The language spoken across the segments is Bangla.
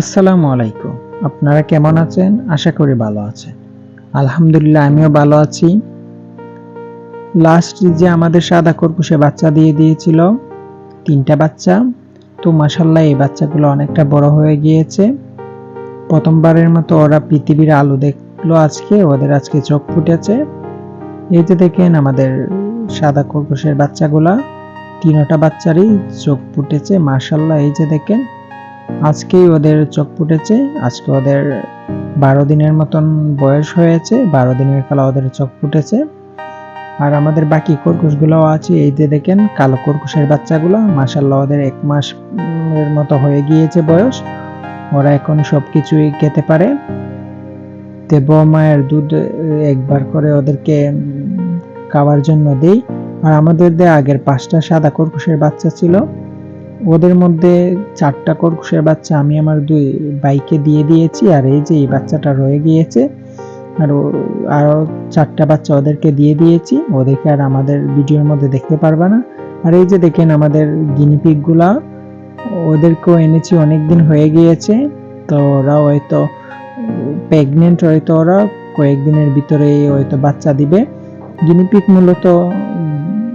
আসসালামু আলাইকুম। আপনারা কেমন আছেন? আশা করি ভালো আছেন। আলহামদুলিল্লাহ, আমিও ভালো আছি। লাস্ট যে আমাদের সাদা কর্কুশে বাচ্চা দিয়ে দিয়েছিল, তিনটা বাচ্চা, তো মাসাল্লাহ এই বাচ্চাগুলো অনেকটা বড় হয়ে গিয়েছে। প্রথমবারের মতো ওরা পৃথিবীর আলো দেখল আজকে, ওদের আজকে চোখ ফুটেছে। এই যে দেখেন আমাদের সাদা কর্কশের বাচ্চাগুলা, তিনটা বাচ্চারই চোখ ফুটেছে মাসাল্লাহ এই যে দেখেন। আজকেই ওদের চোখ ফুটেছে আজকে ওদের বারো দিনের মতন বয়স হয়েছে, বারো দিনের কালা ওদের চোখ ফুটেছে আর আমাদের বাকি কর্কুশগুলো আছে, এই যে দেখেন, কালো কর্কুশের বাচ্চাগুলো মাসাল্লাহ ওদের এক মাস এর মতো হয়ে গিয়েছে বয়স। ওরা এখন সব কিছুই খেতে পারে। তে মায়ের দুধ একবার করে ওদেরকে খাওয়ার জন্য দেই। আর আমাদের আগের পাঁচটা সাদা কর্কুশের বাচ্চা ছিল ওদের মধ্যে চারটা কর্কুশের বাচ্চা আমি আমার দুই বাইকে দিয়ে দিয়েছি, আর এই যে এই বাচ্চাটা রয়ে গিয়েছে, আর ও- আরও চারটা বাচ্চা ওদেরকে দিয়ে দিয়েছি, ওদেরকে আর আমাদের ভিডিওর মধ্যে দেখতে পারবে না। আর এই যে দেখেন আমাদের গিনিপিগগুলা ওদেরকেও এনেছি অনেক দিন হয়ে গিয়েছে, তো ওরা হয়তো প্রেগনেন্ট হয়তো ওরা কয়েকদিনের ভিতরে হয়তো বাচ্চা দিবে। গিনিপিগ মূলত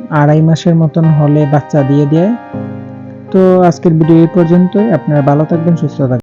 আড়াই মাসের মতন হলে বাচ্চা দিয়ে দেয়। তো আজকের ভিডিও এই পর্যন্তই। আপনারা ভালো থাকবেন সুস্থ থাকবেন।